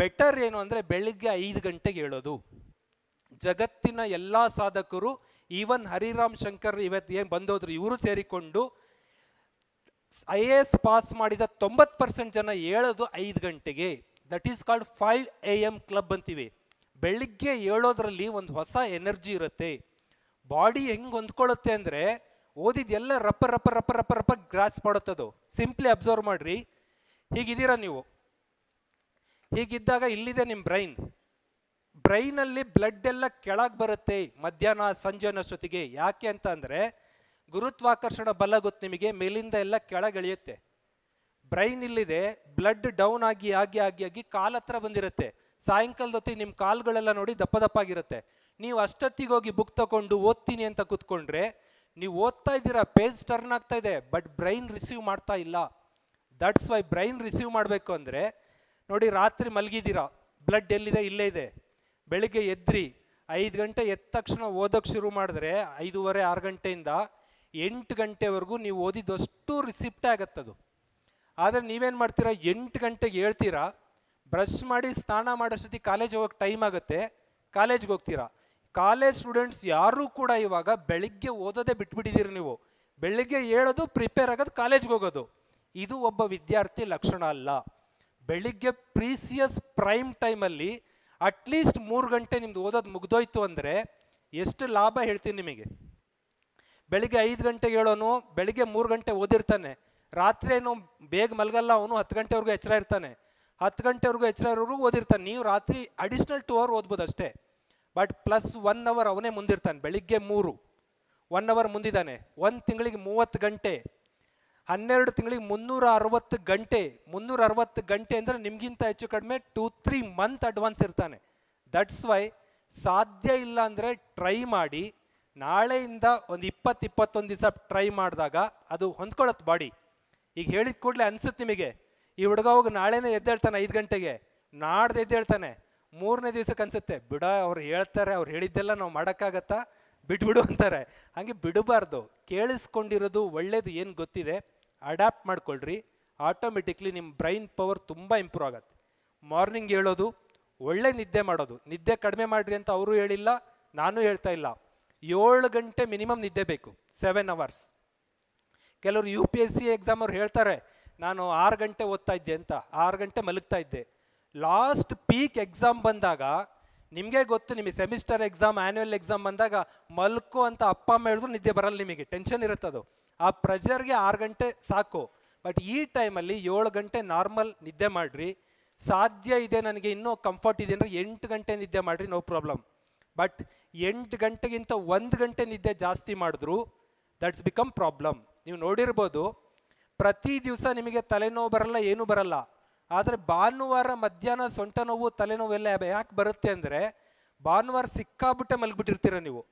Better ಏನು ಅಂದರೆ ಬೆಳಿಗ್ಗೆ ಐದು ಗಂಟೆಗೆ ಹೇಳೋದು. ಜಗತ್ತಿನ ಎಲ್ಲ ಸಾಧಕರು, ಈವನ್ ಹರಿರಾಮ್ ಶಂಕರ್ ಇವತ್ತು ಏನು ಬಂದೋದ್ರು ಇವರು ಸೇರಿಕೊಂಡು ಐ ಎ ಎಸ್ ಪಾಸ್ ಮಾಡಿದ ತೊಂಬತ್ತು ಪರ್ಸೆಂಟ್ ಜನ ಹೇಳೋದು ಐದು ಗಂಟೆಗೆ. That is called five A M club ಅಂತೀವಿ. ಬೆಳಿಗ್ಗೆ ಹೇಳೋದ್ರಲ್ಲಿ ಒಂದು ಹೊಸ ಎನರ್ಜಿ ಇರುತ್ತೆ. ಬಾಡಿ ಹೆಂಗೆ ಹೊಂದ್ಕೊಳ್ಳುತ್ತೆ ಅಂದರೆ ಓದಿದ್ದೆಲ್ಲ ರಪ್ಪ ರಪ್ಪ ರಪ್ಪ ರಪ್ಪ ರಪ್ಪ ಗ್ರಾಸ್ ಮಾಡುತ್ತದು. ಸಿಂಪ್ಲಿ ಅಬ್ಸರ್ವ್ ಮಾಡ್ರಿ. ಹೀಗಿದ್ದೀರಾ ನೀವು? ಹೀಗಿದ್ದಾಗ ಇಲ್ಲಿದೆ ನಿಮ್ಮ ಬ್ರೈನ್. ಬ್ರೈನಲ್ಲಿ ಬ್ಲಡ್ ಎಲ್ಲ ಕೆಳಗೆ ಬರುತ್ತೆ ಮಧ್ಯಾಹ್ನ ಸಂಜೆ ಅನ್ನೋಷ್ಟೊತ್ತಿಗೆ ಯಾಕೆ ಅಂತ ಅಂದರೆ ಗುರುತ್ವಾಕರ್ಷಣ ಬಲ ಗೊತ್ತು ನಿಮಗೆ, ಮೇಲಿಂದ ಎಲ್ಲ ಕೆಳಗೆ ಇಳಿಯುತ್ತೆ ಬ್ರೈನ್ ಇಲ್ಲಿದೆ, ಬ್ಲಡ್ ಡೌನ್ ಆಗಿ ಆಗಿ ಆಗಿ ಆಗಿ ಕಾಲ್ ಹತ್ರ ಬಂದಿರುತ್ತೆ. ಸಾಯಂಕಾಲದ ಹೊತ್ತಿಗೆ ನಿಮ್ಮ ಕಾಲುಗಳೆಲ್ಲ ನೋಡಿ ದಪ್ಪ ದಪ್ಪಾಗಿರುತ್ತೆ. ನೀವು ಅಷ್ಟೊತ್ತಿಗೆ ಹೋಗಿ ಬುಕ್ ತಗೊಂಡು ಓದ್ತೀನಿ ಅಂತ ಕೂತ್ಕೊಂಡ್ರೆ, ನೀವು ಓದ್ತಾ ಇದ್ದೀರಾ, ಪೇಜ್ ಟರ್ನ್ ಆಗ್ತಾ ಇದೆ, ಬಟ್ ಬ್ರೈನ್ ರಿಸೀವ್ ಮಾಡ್ತಾ ಇಲ್ಲ. ದಟ್ಸ್ ವೈ ಬ್ರೈನ್ ರಿಸೀವ್ ಮಾಡಬೇಕು ಅಂದರೆ ನೋಡಿ ರಾತ್ರಿ ಮಲಗಿದ್ದೀರಾ? ಬ್ಲಡ್ ಎಲ್ಲಿದೆ? ಇಲ್ಲೇ ಇದೆ. ಬೆಳಿಗ್ಗೆ ಎದ್ರಿ, ಐದು ಗಂಟೆ ಎದ್ದ ತಕ್ಷಣ ಓದೋಕ್ಕೆ ಶುರು ಮಾಡಿದ್ರೆ ಐದೂವರೆ, ಆರು ಗಂಟೆಯಿಂದ ಎಂಟು ಗಂಟೆವರೆಗೂ ನೀವು ಓದಿದಷ್ಟು ರಿಸಿಪ್ಟೇ ಆಗತ್ತದು. ಆದರೆ ನೀವೇನು ಮಾಡ್ತೀರಾ? ಎಂಟು ಗಂಟೆಗೆ ಹೇಳ್ತೀರಾ? ಬ್ರಷ್ ಮಾಡಿ ಸ್ನಾನ ಮಾಡೋಷ್ಟೊತ್ತಿಗೆ ಕಾಲೇಜ್ ಹೋಗೋಕೆ ಟೈಮ್ ಆಗುತ್ತೆ. ಕಾಲೇಜ್ಗೆ ಹೋಗ್ತೀರಾ? ಕಾಲೇಜ್ ಸ್ಟೂಡೆಂಟ್ಸ್ ಯಾರೂ ಕೂಡ ಇವಾಗ ಬೆಳಿಗ್ಗೆ ಓದೋದೇ ಬಿಟ್ಬಿಟ್ಟಿದ್ದೀರಿ ನೀವು. ಬೆಳಿಗ್ಗೆ ಹೇಳೋದು ಪ್ರಿಪೇರ್ ಆಗೋದು ಕಾಲೇಜ್ಗೆ ಹೋಗೋದು. ಇದು ಒಬ್ಬ ವಿದ್ಯಾರ್ಥಿ ಲಕ್ಷಣ ಅಲ್ಲ. ಬೆಳಿಗ್ಗೆ ಪ್ರೀಸಿಯಸ್ ಪ್ರೈಮ್ ಟೈಮಲ್ಲಿ ಅಟ್ಲೀಸ್ಟ್ ಮೂರು ಗಂಟೆ ನಿಮ್ದು ಓದೋದು ಮುಗ್ದೋಯ್ತು ಅಂದರೆ ಎಷ್ಟು ಲಾಭ ಹೇಳ್ತೀನಿ ನಿಮಗೆ. ಬೆಳಿಗ್ಗೆ ಐದು ಗಂಟೆಗೆ ಹೇಳೋನು, ಬೆಳಿಗ್ಗೆ ಮೂರು ಗಂಟೆ ಓದಿರ್ತಾನೆ. ರಾತ್ರಿ ಏನು ಬೇಗ ಮಲಗಲ್ಲ, ಅವನು ಹತ್ತು ಗಂಟೆವರೆಗೂ ಎಚ್ಚರ ಇರ್ತಾನೆ. ಹತ್ತು ಗಂಟೆವರೆಗೂ ಎಚ್ಚರ ಇರೋರು ಓದಿರ್ತಾನೆ. ನೀವು ರಾತ್ರಿ ಅಡಿಷ್ನಲ್ ಟು ಅವರ್ ಓದ್ಬೋದು ಅಷ್ಟೇ ಬಟ್ ಪ್ಲಸ್ ಒನ್ ಅವರ್ ಅವನೇ ಮುಂದಿರ್ತಾನೆ, ಬೆಳಿಗ್ಗೆ ಮೂರು. ಒನ್ ಅವರ್ ಮುಂದಿದ್ದಾನೆ. ಒಂದು ತಿಂಗಳಿಗೆ ಮೂವತ್ತು ಗಂಟೆ. ಹನ್ನೆರಡು ತಿಂಗಳಿಗೆ ಮುನ್ನೂರ ಅರವತ್ತು ಗಂಟೆ ಮುನ್ನೂರ ಅರವತ್ತು ಗಂಟೆ ಅಂದರೆ ನಿಮಗಿಂತ ಹೆಚ್ಚು ಕಡಿಮೆ ಟೂ ತ್ರೀ ಮಂತ್ ಅಡ್ವಾನ್ಸ್ ಇರ್ತಾನೆ. ದಟ್ಸ್ ವೈ ಸಾಧ್ಯ ಇಲ್ಲ ಅಂದರೆ ಟ್ರೈ ಮಾಡಿ. ನಾಳೆಯಿಂದ ಒಂದು ಇಪ್ಪತ್ತು ಇಪ್ಪತ್ತೊಂದು ದಿವಸ ಟ್ರೈ ಮಾಡಿದಾಗ ಅದು ಹೊಂದ್ಕೊಳತ್ತೆ ಬಾಡಿ ಈಗ ಹೇಳಿದ ಕೂಡಲೇ ಅನ್ಸುತ್ತೆ ನಿಮಗೆ, ಈ ಹುಡುಗ ಹೋಗಿ ನಾಳೆನೇ ಎದ್ದೇಳ್ತಾನೆ ಐದು ಗಂಟೆಗೆ, ನಾಡ್ದು ಎದ್ದೇಳ್ತಾನೆ, ಮೂರನೇ ದಿವ್ಸಕ್ಕೆ ಅನ್ಸುತ್ತೆ, ಬಿಡ ಅವ್ರು ಹೇಳ್ತಾರೆ, ಅವ್ರು ಹೇಳಿದ್ದೆಲ್ಲ ನಾವು ಮಾಡೋಕ್ಕಾಗತ್ತಾ? ಬಿಟ್ಬಿಡು ಅಂತಾರೆ. ಹಾಗೆ ಬಿಡಬಾರ್ದು. ಕೇಳಿಸ್ಕೊಂಡಿರೋದು ಒಳ್ಳೇದು ಏನು ಗೊತ್ತಿದೆ? ಅಡ್ಯಾಪ್ಟ್ ಮಾಡ್ಕೊಳ್ರಿ. ಆಟೋಮೆಟಿಕ್ಲಿ ನಿಮ್ಮ ಬ್ರೈನ್ ಪವರ್ ತುಂಬ ಇಂಪ್ರೂವ್ ಆಗತ್ತೆ. ಮಾರ್ನಿಂಗ್ ಹೇಳೋದು, ಒಳ್ಳೆ ನಿದ್ದೆ ಮಾಡೋದು. ನಿದ್ದೆ ಕಡಿಮೆ ಮಾಡಿರಿ ಅಂತ ಅವರು ಹೇಳಿಲ್ಲ, ನಾನು ಹೇಳ್ತಾ ಇಲ್ಲ. ಏಳು ಗಂಟೆ ಮಿನಿಮಮ್ ನಿದ್ದೆ ಬೇಕು ಸೆವೆನ್ ಅವರ್ಸ್ ಕೆಲವರು U P S C exam ಅವ್ರು ಹೇಳ್ತಾರೆ, ನಾನು ಆರು ಗಂಟೆ ಓದ್ತಾ ಇದ್ದೆ ಅಂತ, ಆರು ಗಂಟೆ ಮಲಗ್ತಾ ಇದ್ದೆ. ಲಾಸ್ಟ್ ಪೀಕ್ ಎಕ್ಸಾಮ್ ಬಂದಾಗ ನಿಮಗೆ ಗೊತ್ತು, ನಿಮಗೆ ಸೆಮಿಸ್ಟರ್ ಎಕ್ಸಾಮ್ ಆ್ಯನ್ಯುವಲ್ ಎಕ್ಸಾಮ್ ಬಂದಾಗ ಮಲ್ಕು ಅಂತ ಅಪ್ಪ ಅಮ್ಮ ಹೇಳಿದ್ರು ನಿದ್ದೆ ಬರಲ್ಲ ನಿಮಗೆ ಟೆನ್ಷನ್ ಇರುತ್ತದು. ಆ ಪ್ರೆಷರ್ಗೆ ಆರು ಗಂಟೆ ಸಾಕು. ಬಟ್ ಈ ಟೈಮಲ್ಲಿ ಏಳು ಗಂಟೆ ನಾರ್ಮಲ್ ನಿದ್ದೆ ಮಾಡಿರಿ. ಸಾಧ್ಯ ಇದೆ ನನಗೆ ಇನ್ನೂ ಕಂಫರ್ಟ್ ಇದೆ ಅಂದರೆ ಎಂಟು ಗಂಟೆ ನಿದ್ದೆ ಮಾಡಿರಿ ನೋ ಪ್ರಾಬ್ಲಮ್ ಬಟ್ ಎಂಟು ಗಂಟೆಗಿಂತ ಒಂದು ಗಂಟೆ ನಿದ್ದೆ ಜಾಸ್ತಿ ಮಾಡಿದ್ರು ದಟ್ಸ್ ಬಿಕಮ್ ಪ್ರಾಬ್ಲಮ್ ನೀವು ನೋಡಿರ್ಬೋದು, ಪ್ರತಿ ದಿವಸ ನಿಮಗೆ ತಲೆನೋವು ಬರಲ್ಲ, ಏನೂ ಬರಲ್ಲ. ಆದರೆ ಭಾನುವಾರ ಮಧ್ಯಾಹ್ನ ಸೊಂಟ ನೋವು ತಲೆನೋವು ಎಲ್ಲ ಯಾಕೆ ಬರುತ್ತೆ ಅಂದರೆ ಭಾನುವಾರ ಸಿಕ್ಕಾಬಿಟ್ಟೆ ಮಲಗಿಬಿಟ್ಟಿರ್ತೀರ ನೀವು.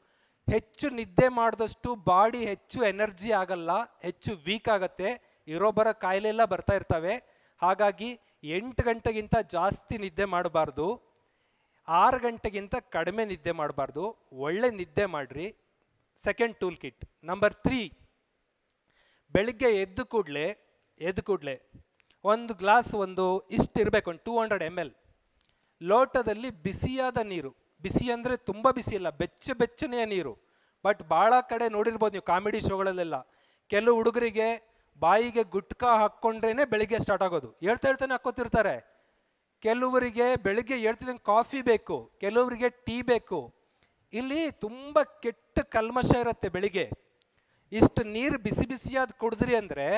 ಹೆಚ್ಚು ನಿದ್ದೆ ಮಾಡಿದಷ್ಟು ಬಾಡಿ ಹೆಚ್ಚು ಎನರ್ಜಿ ಆಗಲ್ಲ, ಹೆಚ್ಚು ವೀಕ್ ಆಗುತ್ತೆ, ಇರೋ ಬರೋ ಕಾಯಿಲೆ ಎಲ್ಲ ಬರ್ತಾ ಇರ್ತವೆ. ಹಾಗಾಗಿ ಎಂಟು ಗಂಟೆಗಿಂತ ಜಾಸ್ತಿ ನಿದ್ದೆ ಮಾಡಬಾರ್ದು. ಆರು ಗಂಟೆಗಿಂತ ಕಡಿಮೆ ನಿದ್ದೆ ಮಾಡಬಾರ್ದು. ಒಳ್ಳೆ ನಿದ್ದೆ ಮಾಡಿರಿ. Second tool kit. Number three. ಬೆಳಿಗ್ಗೆ ಎದ್ದು ಕೂಡಲೇ ಎದ್ದು ಕೂಡಲೇ. ಒಂದು ಗ್ಲಾಸ್ ಒಂದು ಇಷ್ಟು ಇರಬೇಕು, ಒಂದು ಟೂ ಹಂಡ್ರೆಡ್ ಎಂ ಎಲ್ ಲೋಟದಲ್ಲಿ ಬಿಸಿಯಾದ ನೀರು. ಬಿಸಿ ಅಂದರೆ ತುಂಬ ಬಿಸಿ ಇಲ್ಲ, ಬೆಚ್ಚ ಬೆಚ್ಚನೆಯ ನೀರು. ಬಟ್ ಭಾಳ ಕಡೆ ನೋಡಿರ್ಬೋದು ನೀವು ಕಾಮಿಡಿ ಶೋಗಳಲ್ಲೆಲ್ಲ. ಕೆಲವು ಹುಡುಗರಿಗೆ ಬಾಯಿಗೆ ಗುಟ್ಕಾ ಹಾಕ್ಕೊಂಡ್ರೇ ಬೆಳಿಗ್ಗೆ ಸ್ಟಾರ್ಟ್ ಆಗೋದು. ಹೇಳ್ತಾ ಹೇಳ್ತಾನೆ ಹಾಕೋತಿರ್ತಾರೆ ಕೆಲವರಿಗೆ ಬೆಳಿಗ್ಗೆ ಹೇಳ್ತಿದ್ದಂಗೆ ಕಾಫಿ ಬೇಕು, ಕೆಲವರಿಗೆ ಟೀ ಬೇಕು. ಇಲ್ಲಿ ತುಂಬ ಕೆಟ್ಟ ಕಲ್ಮಶ ಇರುತ್ತೆ ಬೆಳಿಗ್ಗೆ. ಇಷ್ಟು ನೀರು ಬಿಸಿ ಬಿಸಿಯಾದ ಕುಡಿದ್ರಿ ಅಂದರೆ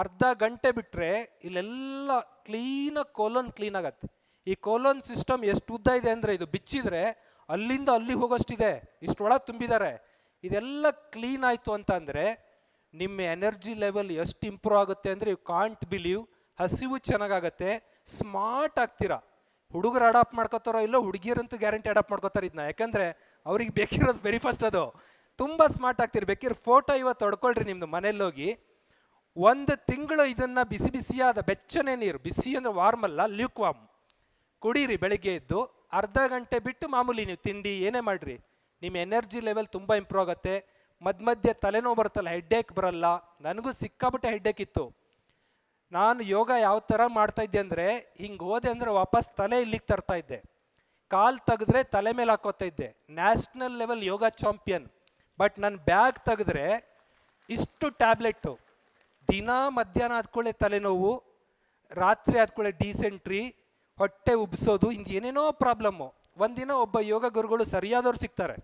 ಅರ್ಧ ಗಂಟೆ ಬಿಟ್ಟರೆ ಇಲ್ಲೆಲ್ಲ ಕ್ಲೀನಾಗಿ ಕೋಲೋನ್ ಕ್ಲೀನ್ ಆಗತ್ತೆ. ಈ ಕೋಲೋನ್ ಸಿಸ್ಟಮ್ ಎಷ್ಟು ಉದ್ದ ಇದೆ ಅಂದರೆ ಇದು ಬಿಚ್ಚಿದ್ರೆ ಅಲ್ಲಿಂದ ಅಲ್ಲಿ ಹೋಗೋಷ್ಟಿದೆ. ಇಷ್ಟೊಳಗೆ ತುಂಬಿದ್ದಾರೆ ಇದೆಲ್ಲ ಕ್ಲೀನ್ ಆಯಿತು ಅಂತ ಅಂದರೆ ನಿಮ್ಮ ಎನರ್ಜಿ ಲೆವೆಲ್ ಎಷ್ಟು ಇಂಪ್ರೂವ್ ಆಗುತ್ತೆ ಅಂದರೆ ಯು ಕಾಂಟ್ ಬಿಲೀವ್ ಹಸಿವು ಚೆನ್ನಾಗಾಗತ್ತೆ. ಸ್ಮಾರ್ಟ್ ಆಗ್ತೀರಾ. ಹುಡುಗರು ಅಡಾಪ್ಟ್ ಮಾಡ್ಕೋತಾರೋ ಇಲ್ಲೋ ಹುಡುಗಿಯರಂತೂ ಗ್ಯಾರಂಟಿ ಅಡಾಪ್ಟ್ ಮಾಡ್ಕೋತಾರೆ ಇದನ್ನ ಯಾಕಂದರೆ ಅವ್ರಿಗೆ ಬೇಕಿರೋದು ವೆರಿ ಫಸ್ಟ್ ಅದು. ತುಂಬ ಸ್ಮಾರ್ಟ್ ಆಗ್ತೀರಿ. ಬೇಕಿರೋ ಫೋಟೋ ಇವತ್ತು ಹೊಡ್ಕೊಳ್ರಿ ನಿಮ್ಮದು ಮನೇಲಿ ಹೋಗಿ. ಒಂದು ತಿಂಗಳು ಇದನ್ನು ಬಿಸಿ ಬಿಸಿಯಾದ ಬೆಚ್ಚನೆ ನೀರು, ಬಿಸಿ ಅಂದರೆ ವಾರ್ಮ್ ಅಲ್ಲ ಲ್ಯೂಕ್ ವಾಮ್ ಕುಡೀರಿ, ಬೆಳಿಗ್ಗೆ ಎದ್ದು ಅರ್ಧ ಗಂಟೆ ಬಿಟ್ಟು ಮಾಮೂಲಿ ನೀವು ತಿಂಡಿ ಏನೇ ಮಾಡಿರಿ. ನಿಮ್ಮ ಎನರ್ಜಿ ಲೆವೆಲ್ ತುಂಬ ಇಂಪ್ರೂವ್ ಆಗುತ್ತೆ. ಮಧ್ಯ ಮಧ್ಯೆ ತಲೆನೋವು ಬರುತ್ತಲ್ಲ ಹೆಡ್ಡೇಕ್ ಬರಲ್ಲ. ನನಗೂ ಸಿಕ್ಕಾಬಿಟ್ಟೆ ಹೆಡ್ಡೇಕ್ ಇತ್ತು. ನಾನು ಯೋಗ ಯಾವ ಥರ ಮಾಡ್ತಾ ಇದ್ದೆ ಅಂದರೆ, ಹಿಂಗೆ ಹೋದೆ ಅಂದರೆ ವಾಪಸ್ ತಲೆ ಇಲ್ಲಿಗೆ ತರ್ತಾ ಇದ್ದೆ. ಕಾಲು ತೆಗೆದ್ರೆ ತಲೆ ಮೇಲೆ ಹಾಕೋತಾ ಇದ್ದೆ. National level yoga champion but ನನ್ನ ಬ್ಯಾಗ್ ತೆಗೆದ್ರೆ ಇಷ್ಟು ಟ್ಯಾಬ್ಲೆಟ್ಟು ದಿನ ಮಧ್ಯಾಹ್ನ ಆದ್ಕೊಳ್ಳೆ ತಲೆನೋವು, ರಾತ್ರಿ ಆದ್ಕೊಳ್ಳೆ ಡೀಸೆಂಟ್ರಿ ಹೊಟ್ಟೆ ಉಬ್ಸೋದು ಇಂದು ಏನೇನೋ ಪ್ರಾಬ್ಲಮ್ಮು ಒಂದಿನ ಒಬ್ಬ ಯೋಗ ಗುರುಗಳು ಸರಿಯಾದವ್ರು ಸಿಗ್ತಾರೆ.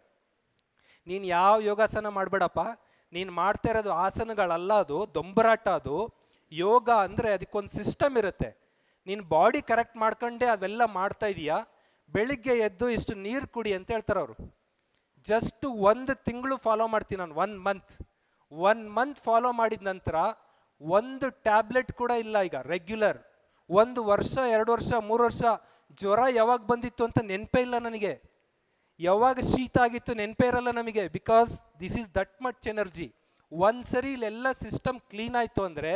ನೀನು ಯಾವ ಯೋಗಾಸನ ಮಾಡಬೇಡಪ್ಪ, ನೀನು ಮಾಡ್ತಾ ಇರೋದು ಆಸನಗಳಲ್ಲ ಅದು, ದೊಂಬರಾಟ ಅದು. ಯೋಗ ಅಂದರೆ ಅದಕ್ಕೊಂದು ಸಿಸ್ಟಮ್ ಇರುತ್ತೆ. ನೀನು ಬಾಡಿ ಕರೆಕ್ಟ್ ಮಾಡ್ಕೊಂಡೆ ಅದೆಲ್ಲ ಮಾಡ್ತಾ ಇದೀಯಾ? ಬೆಳಿಗ್ಗೆ ಎದ್ದು ಇಷ್ಟು ನೀರು ಕುಡಿ ಅಂತ ಹೇಳ್ತಾರೆ ಅವರು. ಜಸ್ಟ್ ಒಂದು ತಿಂಗಳು ಫಾಲೋ ಮಾಡ್ತೀನಿ ನಾನು one month one month follow ಮಾಡಿದ ನಂತರ ಒಂದು ಟ್ಯಾಬ್ಲೆಟ್ ಕೂಡ ಇಲ್ಲ ಈಗ ರೆಗ್ಯುಲರ್ ಒಂದು ವರ್ಷ, ಎರಡು ವರ್ಷ, ಮೂರು ವರ್ಷ, ಜ್ವರ ಯಾವಾಗ ಬಂದಿತ್ತು ಅಂತ ನೆನಪೇ ಇಲ್ಲ ನನಗೆ. ಯಾವಾಗ ಶೀತ ಆಗಿತ್ತು ನೆನಪೇ ಇರಲ್ಲ ನಮಗೆ because this is that much energy ಒಂದು ಸರಿ ಇಲ್ಲೆಲ್ಲ ಸಿಸ್ಟಮ್ ಕ್ಲೀನ್ ಆಯಿತು ಅಂದರೆ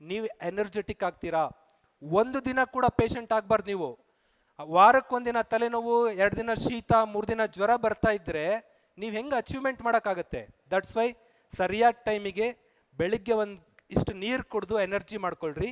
ನೀವು ಎನರ್ಜೆಟಿಕ್ ಆಗ್ತೀರಾ. ಒಂದು ದಿನ ಕೂಡ ಪೇಷಂಟ್ ಆಗಬಾರ್ದು ನೀವು. ವಾರಕ್ಕೊಂದಿನ ತಲೆನೋವು, ಎರಡು ದಿನ ಶೀತ, ಮೂರು ದಿನ ಜ್ವರ ಬರ್ತಾ ಇದ್ದರೆ ನೀವು ಹೆಂಗೆ ಅಚೀವ್ಮೆಂಟ್ ಮಾಡೋಕ್ಕಾಗತ್ತೆ? ದಟ್ಸ್ ವೈ ಸರಿಯಾದ ಟೈಮಿಗೆ ಬೆಳಿಗ್ಗೆ ಒಂದು ಇಷ್ಟು ನೀರು ಕುಡಿದು ಎನರ್ಜಿ ಮಾಡ್ಕೊಳ್ರಿ.